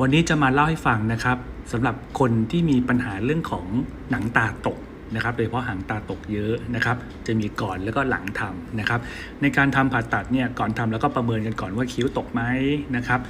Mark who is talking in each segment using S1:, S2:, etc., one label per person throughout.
S1: วันนี้จะมาเล่าให้ฟังนะครับสำหรับคนที่มีปัญหาเรื่องของหนังตาตกนะครับโดยเฉพาะหางตาตกเยอะนะครับ จะมีก่อนแล้วก็หลังทำนะครับ ในการทำผ่าตัดเนี่ยก่อนทำแล้วก็ประเมินกันก่อนว่าคิ้วตกไหมนะครับ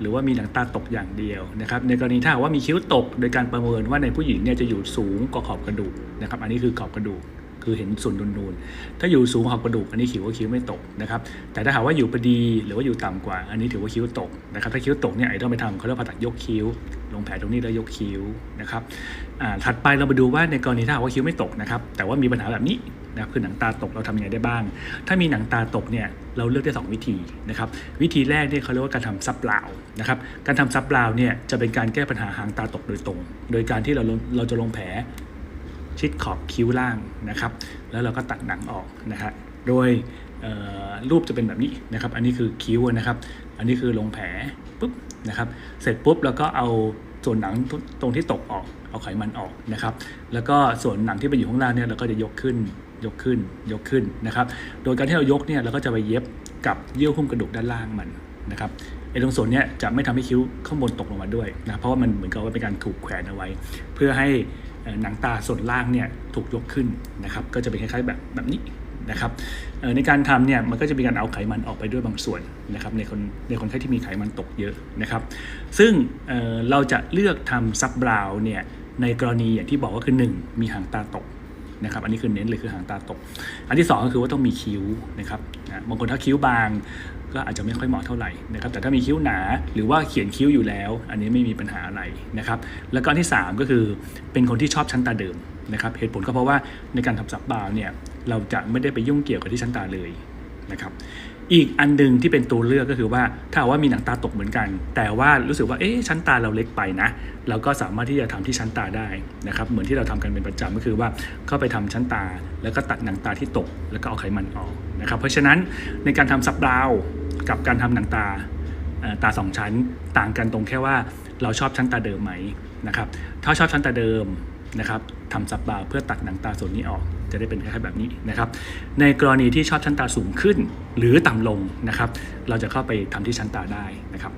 S1: หรือว่ามีหนังตาตกอย่างเดียวนะครับ ในกรณีถ้าว่ามีคิ้วตก โดยการประเมินว่าในผู้หญิงเนี่ยจะอยู่สูงกว่าขอบกระดูกนะครับ อันนี้คือขอบกระดูก คือเห็นส่วนนูนๆ ถ้าอยู่สูงขอบกระดูกอันนี้ถือว่าคิ้วไม่ตกนะครับ แต่ถ้าหากว่าอยู่พอดีหรือว่าอยู่ต่ำกว่า อันนี้ถือว่าคิ้วตกนะครับ ถ้าคิ้วตกเนี่ยไอ้ต้องไปทำเขาเรียกว่าผ่าตัดยกคิ้ว ลงแผลตรงนี้แล้วยกคิ้วนะครับถัดไปเรามาดูว่าในกรณีถ้าหากว่าคิ้วไม่ตกนะครับ แต่ว่ามีปัญหาแบบนี้นะคือหนังตาตกเราทำยังไงได้บ้าง ถ้ามีหนังตาตกเนี่ยเราเลือกได้สองวิธีนะครับวิธีแรกเนี่ยเขาเรียกว่าการทำซับราวนะครับการทำซับราวเนี่ยจะเป็นการแก้ปัญหาหางตาตกโดยตรง โดยการที่เราเราจะลงแผล ชิดขอบคิ้วล่างนะครับ แล้วเราก็ตัดหนังออกนะฮะโดยรูปจะเป็นแบบนี้นะครับ อันนี้คือคิ้วนะครับ อันนี้คือลงแผลปุ๊บนะครับ เสร็จปุ๊บเราก็เอาส่วนหนังตรงที่ตกออก เอาไขมันออกนะครับ แล้วก็ส่วนหนังที่ไปอยู่ข้างล่างเนี่ยเราก็จะยกขึ้น ยกขึ้น ยกขึ้นนะครับ โดยการที่เรายกเนี่ยเราก็จะไปเย็บกับเยื่อหุ้มกระดูกด้านล่างมันนะครับไอ้ตรงส่วนเนี้ยจะไม่ทำให้คิ้วข้างบนตกลงมาด้วยนะ เพราะว่ามันเหมือนกับว่าเป็นการถูกแขวนเอาไว้ เพื่อให้ หนังตาส่วนล่างเนี่ยถูกยกขึ้นนะครับก็จะเป็นคล้ายๆแบบแบบนี้นะครับในการทำเนี่ยมันก็จะมีการเอาไขมันออกไปด้วยบางส่วนนะครับในคนในคนไข้ที่มีไขมันตกเยอะนะครับ ซึ่งเเราจะเลือกทำซับบราวน์เนี่ยในกรณีอย่างที่บอกก็คือ 1 มีหางตาตก นะครับอันนี้คือเน้นเลยคือหางตาตก อันที่ 2 ก็คือว่าต้องมีคิ้วนะครับนะบางคนถ้าคิ้วบางก็อาจจะไม่ค่อยเหมาะเท่าไหร่นะครับแต่ถ้ามีคิ้วหนาหรือว่าเขียนคิ้วอยู่แล้ว อันนี้ไม่มีปัญหาอะไรนะครับแล้วก็ที่ 3 ก็คือเป็นคนที่ชอบชั้นตาเดิมนะครับเหตุผลก็เพราะว่าในการทำสับบาวเนี่ยเราจะไม่ได้ไปยุ่งเกี่ยวกับที่ชั้นตาเลยนะครับ อีกอันหนึงที่เป็นตัวเลือกก็คือว่าถ้าว่ามีหนังตาตกเหมือนกัน แต่ว่ารู้สึกว่าเอ๊ะชั้นตาเราเล็กไปนะเราก็สามารถที่จะทำที่ชั้นตาได้นะครับเหมือนที่เราทำกันเป็นประจำก็คือว่าเข้าไปทำชั้นตา แล้วก็ตัดหนังตาที่ตก แล้วก็เอาไขมันออกนะครับเพราะฉะนั้นในการทำซับบราวกับการทำหนังตาตาสองชั้นต่างกันตรงแค่ว่าเราชอบชั้นตาเดิมไหมนะครับถ้าชอบชั้นตาเดิม นะครับทำซับบาวน์เพื่อตัดหนังตาส่วนนี้ออก จะได้เป็นคล้ายๆแบบนี้นะครับ ในกรณีที่ชอบชั้นตาสูงขึ้นหรือต่ำลงนะครับ เราจะเข้าไปทำที่ชั้นตาได้นะครับ